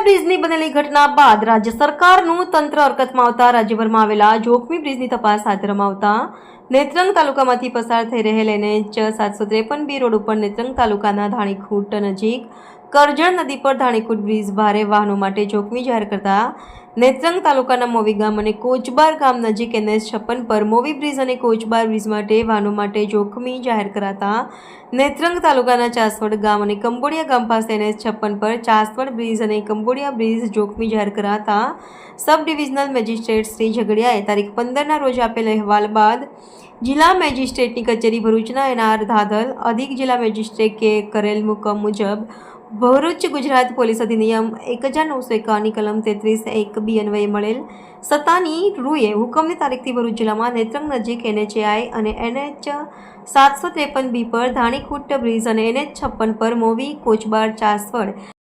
બ્રિજની બનેલી ઘટના બાદ રાજ્ય સરકારનું તંત્ર હરકતમાં આવતા રાજ્યભરમાં આવેલા જોખમી બ્રિજની તપાસ હાથ ધરવામાં નેત્રંગ તાલુકામાંથી પસાર થઈ રહેલ એનએચ સાતસો ત્રેપન બી રોડ ઉપર નેત્રંગ તાલુકાના ધાણીખૂટ નજીક કરજણ નદી પર ધાણીખૂટ બ્રિજ ભારે વાહનો માટે જોખમી જાહેર કરતા નેત્રંગ તાલુકાના મોવી ગામ અને કોચબાર ગામ નજીક એનએસ છપ્પન પર મોવી બ્રિજ અને કોચબાર બ્રિજ માટે વાહનો માટે જોખમી જાહેર કરાતા નેત્રંગ તાલુકાના ચાસવડ ગામ અને કંબોડિયા ગામ પાસે એનએસ છપ્પન પર ચાસવડ બ્રિજ અને કંબોડિયા બ્રિજ જોખમી જાહેર કરાતા સબ ડિવિઝનલ મેજિસ્ટ્રેટ શ્રી ઝઘડિયાએ તારીખ પંદરના રોજ આપેલ અહેવાલ બાદ જિલ્લા મેજિસ્ટ્રેટની કચેરી ભરૂચના એનઆર ધાધલ, અધિક જિલ્લા મેજિસ્ટ્રેટ કે કરેલ મુકમ મુજબ ભરૂચ ગુજરાત પોલીસ અધિનિયમ એક હજાર નવસો એકાવનની કલમ તેત્રીસ એક બી અન્વયે મળેલ. સત્તાની રૂએ હુકમની તારીખથી ભરૂચ જિલ્લામાં નેત્રંગ નજીક એનએચએઆઈ અને એનએચ સાતસો ત્રેપન બી પર ધાણીખુટ બ્રિજ અને એનએચ છપ્પન પર મોવી, કોચબાર, ચાસવડ